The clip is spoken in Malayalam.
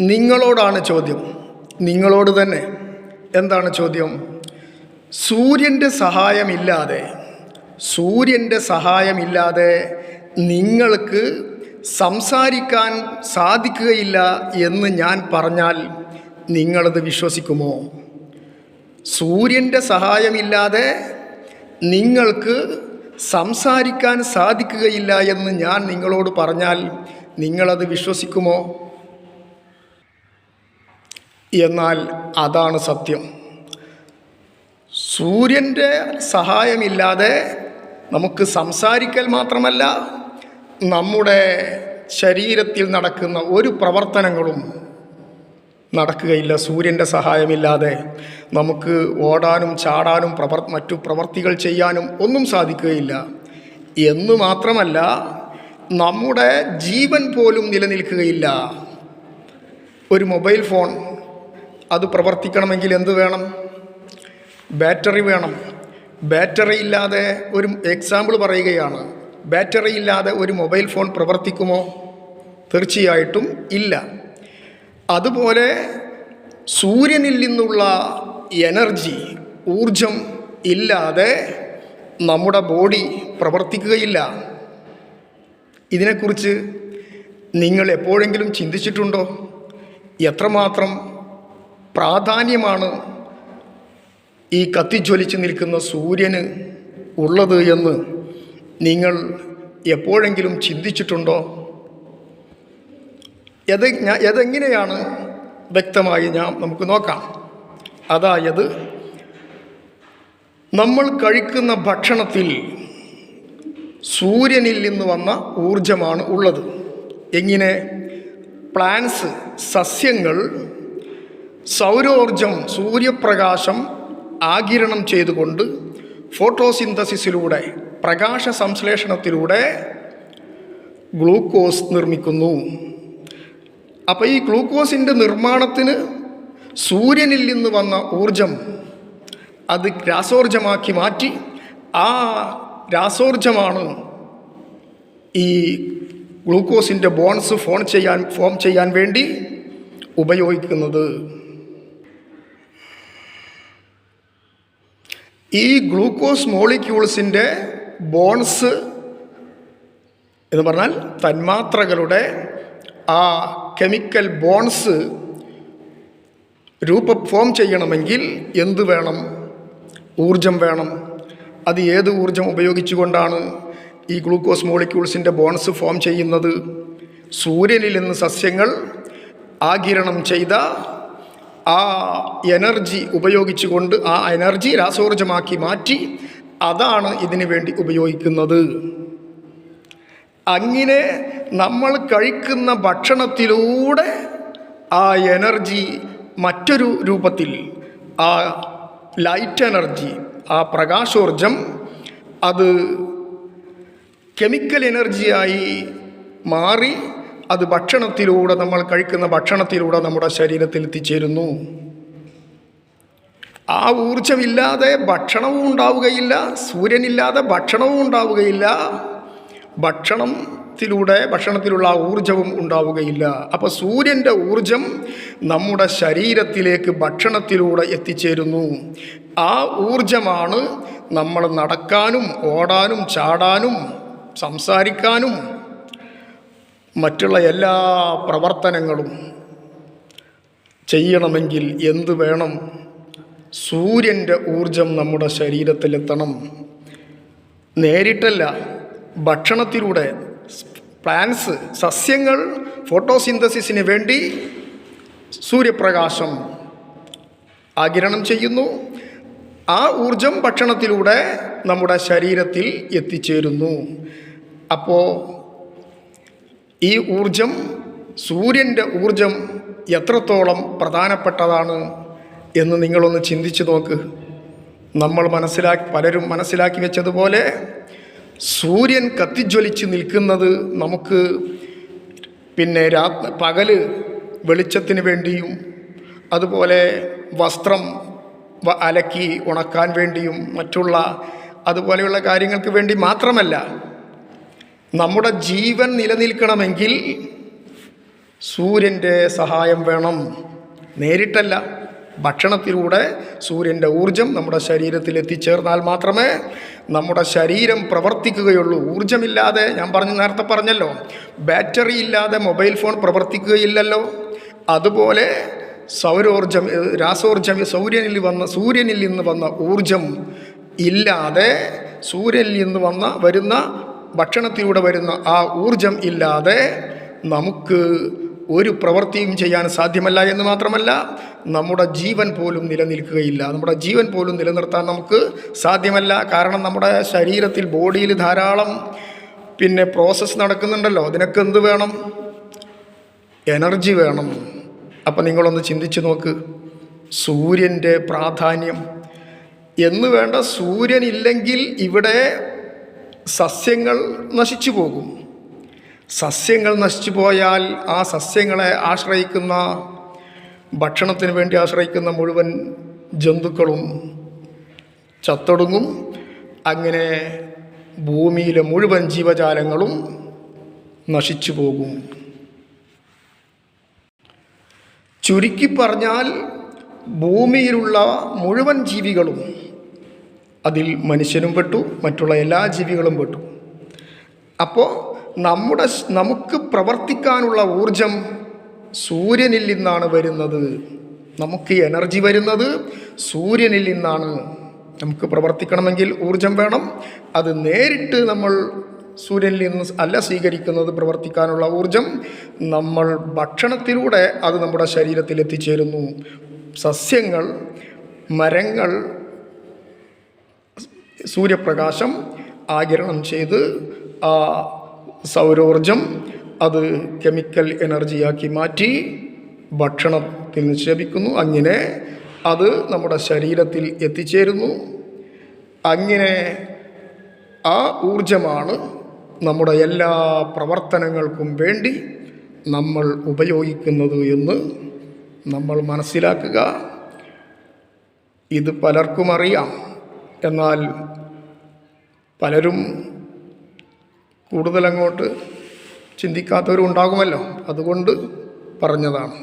നിങ്ങളോടാണ് ചോദ്യം. നിങ്ങളോട് തന്നെ എന്താണ് ചോദ്യം? സൂര്യന്റെ സഹായമില്ലാതെ സൂര്യന്റെ സഹായമില്ലാതെ നിങ്ങൾക്ക് സംസാരിക്കാൻ സാധിക്കുകയില്ല എന്ന് ഞാൻ പറഞ്ഞാൽ നിങ്ങളത് വിശ്വസിക്കുമോ? സൂര്യന്റെ സഹായമില്ലാതെ നിങ്ങൾക്ക് സംസാരിക്കാൻ സാധിക്കുകയില്ല എന്ന് ഞാൻ നിങ്ങളോട് പറഞ്ഞാൽ നിങ്ങളത് വിശ്വസിക്കുമോ? എന്നാൽ അതാണ് സത്യം. സൂര്യന്റെ സഹായമില്ലാതെ നമുക്ക് സംസാരിക്കൽ മാത്രമല്ല നമ്മുടെ ശരീരത്തിൽ നടക്കുന്ന ഒരു പ്രവർത്തനങ്ങളും നടക്കുകയില്ല. സൂര്യന്റെ സഹായമില്ലാതെ നമുക്ക് ഓടാനും ചാടാനും പ്രവർ മറ്റു പ്രവർത്തികൾ ചെയ്യാനും ഒന്നും സാധിക്കുകയില്ല. എന്ന് മാത്രമല്ല നമ്മുടെ ജീവൻ പോലും നിലനിൽക്കുകയില്ല. ഒരു മൊബൈൽ ഫോൺ അത് പ്രവർത്തിക്കണമെങ്കിൽ എന്ത് വേണം? ബാറ്ററി വേണം. ബാറ്ററി ഇല്ലാതെ ഒരു എക്സാമ്പിൾ പറയുകയാണ്. ബാറ്ററി ഇല്ലാതെ ഒരു മൊബൈൽ ഫോൺ പ്രവർത്തിക്കുമോ? തീർച്ചയായിട്ടും ഇല്ല. അതുപോലെ സൂര്യനിൽ നിന്നുള്ള എനർജി ഊർജം ഇല്ലാതെ നമ്മുടെ ബോഡി പ്രവർത്തിക്കുകയില്ല. ഇതിനെക്കുറിച്ച് നിങ്ങൾ എപ്പോഴെങ്കിലും ചിന്തിച്ചിട്ടുണ്ടോ? എത്രമാത്രം പ്രാധാന്യമാണ് ഈ കത്തിജ്വലിച്ച് നിൽക്കുന്ന സൂര്യന് ഉള്ളത് എന്ന് നിങ്ങൾ എപ്പോഴെങ്കിലും ചിന്തിച്ചിട്ടുണ്ടോ? എത് ഞാൻ എതെങ്ങനെയാണ് വ്യക്തമായി ഞാൻ നമുക്ക് നോക്കാം. അതായത് നമ്മൾ കഴിക്കുന്ന ഭക്ഷണത്തിൽ സൂര്യനിൽ നിന്ന് വന്ന ഊർജമാണ് ഉള്ളത്. എങ്ങനെ? പ്ലാന്റ്സ് സസ്യങ്ങൾ സൗരോർജം സൂര്യപ്രകാശം ആകിരണം ചെയ്തുകൊണ്ട് ഫോട്ടോസിന്തസിസിലൂടെ പ്രകാശ സംശ്ലേഷണത്തിലൂടെ ഗ്ലൂക്കോസ് നിർമ്മിക്കുന്നു. അപ്പോൾ ഈ ഗ്ലൂക്കോസിന്റെ നിർമ്മാണത്തിന് സൂര്യനിൽ നിന്ന് വന്ന ഊർജം അത് രാസോർജമാക്കി മാറ്റി ആ രാസോർജമാണ് ഈ ഗ്ലൂക്കോസിന്റെ ബോൺസ് ഫോൺ ചെയ്യാൻ ഫോം ചെയ്യാൻ വേണ്ടി ഉപയോഗിക്കുന്നത്. ഈ ഗ്ലൂക്കോസ് മോളിക്യൂൾസിന്റെ ബോൺസ് എന്ന് പറഞ്ഞാൽ തന്മാത്രകളുടെ ആ കെമിക്കൽ ബോൺസ് രൂപ ഫോം ചെയ്യണമെങ്കിൽ എന്ത് വേണം? ഊർജം വേണം. അത് ഏത് ഊർജം ഉപയോഗിച്ചുകൊണ്ടാണ് ഈ ഗ്ലൂക്കോസ് മോളിക്യൂൾസിന്റെ ബോൺസ് ഫോം ചെയ്യുന്നത്? സൂര്യനിൽ നിന്ന് സസ്യങ്ങൾ ആകിരണം ചെയ്ത ആ എനർജി ഉപയോഗിച്ചുകൊണ്ട് ആ എനർജി രാസോർജമാക്കി മാറ്റി അതാണ് ഇതിനു വേണ്ടി ഉപയോഗിക്കുന്നത്. അങ്ങനെ നമ്മൾ കഴിക്കുന്ന ഭക്ഷണത്തിലൂടെ ആ എനർജി മറ്റൊരു രൂപത്തിൽ ആ ലൈറ്റ് എനർജി ആ പ്രകാശോർജം അത് കെമിക്കൽ എനർജിയായി മാറി അത് ഭക്ഷണത്തിലൂടെ നമ്മൾ കഴിക്കുന്ന ഭക്ഷണത്തിലൂടെ നമ്മുടെ ശരീരത്തിൽ എത്തിച്ചേരുന്നു. ആ ഊർജമില്ലാതെ ഭക്ഷണവും ഉണ്ടാവുകയില്ല സൂര്യനില്ലാതെ ഭക്ഷണവും ഉണ്ടാവുകയില്ല ഭക്ഷണത്തിലൂടെ ഭക്ഷണത്തിലുള്ള ആ ഊർജവും ഉണ്ടാവുകയില്ല. അപ്പോൾ സൂര്യന്റെ ഊർജം നമ്മുടെ ശരീരത്തിലേക്ക് ഭക്ഷണത്തിലൂടെ എത്തിച്ചേരുന്നു. ആ ഊർജമാണ് നമ്മൾ നടക്കാനും ഓടാനും ചാടാനും സംസാരിക്കാനും മറ്റുള്ള എല്ലാ പ്രവർത്തനങ്ങളും ചെയ്യണമെങ്കിൽ എന്ത് വേണം? സൂര്യന്റെ ഊർജം നമ്മുടെ ശരീരത്തിലെത്തണം. നേരിട്ടല്ല ഭക്ഷണത്തിലൂടെ പ്ലാന്റ്സ് സസ്യങ്ങൾ ഫോട്ടോസിന്തസിസിന് വേണ്ടി സൂര്യപ്രകാശം ആകിരണം ചെയ്യുന്നു. ആ ഊർജം ഭക്ഷണത്തിലൂടെ നമ്മുടെ ശരീരത്തിൽ എത്തിച്ചേരുന്നു. അപ്പോൾ ഈ ഊർജം സൂര്യന്റെ ഊർജം എത്രത്തോളം പ്രധാനപ്പെട്ടതാണ് എന്ന് നിങ്ങളൊന്ന് ചിന്തിച്ചു നോക്ക്. നമ്മൾ മനസ്സിലാക്കി പലരും മനസ്സിലാക്കി വെച്ചതുപോലെ സൂര്യൻ കത്തിജ്വലിച്ച് നിൽക്കുന്നത് നമുക്ക് പിന്നെ രാ പകൽ വെളിച്ചത്തിന് വേണ്ടിയും അതുപോലെ വസ്ത്രം അലക്കി ഉണക്കാൻ വേണ്ടിയും മറ്റുള്ള അതുപോലെയുള്ള കാര്യങ്ങൾക്ക് വേണ്ടി മാത്രമല്ല നമ്മുടെ ജീവൻ നിലനിൽക്കണമെങ്കിൽ സൂര്യന്റെ സഹായം വേണം. നേരിട്ടല്ല ഭക്ഷണത്തിലൂടെ സൂര്യന്റെ ഊർജം നമ്മുടെ ശരീരത്തിൽ എത്തിച്ചേർന്നാൽ മാത്രമേ നമ്മുടെ ശരീരം പ്രവർത്തിക്കുകയുള്ളൂ. ഊർജമില്ലാതെ ഞാൻ പറഞ്ഞു നേരത്തെ പറഞ്ഞല്ലോ ബാറ്ററി ഇല്ലാതെ മൊബൈൽ ഫോൺ പ്രവർത്തിക്കുകയില്ലല്ലോ. അതുപോലെ സൗരോർജം രാസോർജം സൂര്യനിൽ വന്ന സൂര്യനിൽ നിന്ന് വന്ന ഊർജം ഇല്ലാതെ സൂര്യനിൽ നിന്ന് വന്ന വരുന്ന ഭക്ഷണത്തിലൂടെ വരുന്ന ആ ഊർജം ഇല്ലാതെ നമുക്ക് ഒരു പ്രവൃത്തിയും ചെയ്യാൻ സാധ്യമല്ല എന്ന് മാത്രമല്ല നമ്മുടെ ജീവൻ പോലും നിലനിൽക്കുകയില്ല. നമ്മുടെ ജീവൻ പോലും നിലനിർത്താൻ നമുക്ക് സാധ്യമല്ല. കാരണം നമ്മുടെ ശരീരത്തിൽ ബോഡിയിൽ ധാരാളം പിന്നെ പ്രോസസ്സ് നടക്കുന്നുണ്ടല്ലോ. അതിനൊക്കെ എന്ത് വേണം? എനർജി വേണം. അപ്പം നിങ്ങളൊന്ന് ചിന്തിച്ചു നോക്ക്. സൂര്യന്റെ പ്രാധാന്യം എന്ന് വേണ്ട സൂര്യനില്ലെങ്കിൽ ഇവിടെ സസ്യങ്ങൾ നശിച്ചു പോകും. സസ്യങ്ങൾ നശിച്ചു പോയാൽ ആ സസ്യങ്ങളെ ആശ്രയിക്കുന്ന ഭക്ഷണത്തിന് വേണ്ടി ആശ്രയിക്കുന്ന മുഴുവൻ ജന്തുക്കളും ചത്തൊടുങ്ങും. അങ്ങനെ ഭൂമിയിലെ മുഴുവൻ ജീവജാലങ്ങളും നശിച്ചു പോകും. ചുരുക്കി പറഞ്ഞാൽ ഭൂമിയിലുള്ള മുഴുവൻ ജീവികളും അതിൽ മനുഷ്യനും പെട്ടു മറ്റുള്ള എല്ലാ ജീവികളും പെട്ടു. അപ്പോൾ നമ്മുടെ നമുക്ക് പ്രവർത്തിക്കാനുള്ള ഊർജം സൂര്യനിൽ നിന്നാണ് വരുന്നത്. നമുക്ക് എനർജി വരുന്നത് സൂര്യനിൽ നിന്നാണ്. നമുക്ക് പ്രവർത്തിക്കണമെങ്കിൽ ഊർജം വേണം. അത് നേരിട്ട് നമ്മൾ സൂര്യനിൽ നിന്ന് അല്ല സ്വീകരിക്കുന്നത് പ്രവർത്തിക്കാനുള്ള ഊർജം നമ്മൾ ഭക്ഷണത്തിലൂടെ അത് നമ്മുടെ ശരീരത്തിൽ എത്തിച്ചേരുന്നു. സസ്യങ്ങൾ മരങ്ങൾ സൂര്യപ്രകാശം ആകിരണം ചെയ്ത് ആ സൗരോർജം അത് കെമിക്കൽ എനർജിയാക്കി മാറ്റി ഭക്ഷണത്തിൽ നിക്ഷേപിക്കുന്നു അങ്ങനെ അത് നമ്മുടെ ശരീരത്തിൽ എത്തിച്ചേരുന്നു. അങ്ങനെ ആ ഊർജമാണ് നമ്മുടെ എല്ലാ പ്രവർത്തനങ്ങൾക്കും വേണ്ടി നമ്മൾ ഉപയോഗിക്കുന്നത് എന്ന് നമ്മൾ മനസ്സിലാക്കുക. ഇത് പലർക്കും അറിയാം. എന്നാൽ പലരും കൂടുതലങ്ങോട്ട് ചിന്തിക്കാത്തവരും ഉണ്ടാകുമല്ലോ അതുകൊണ്ട് പറഞ്ഞതാണ്.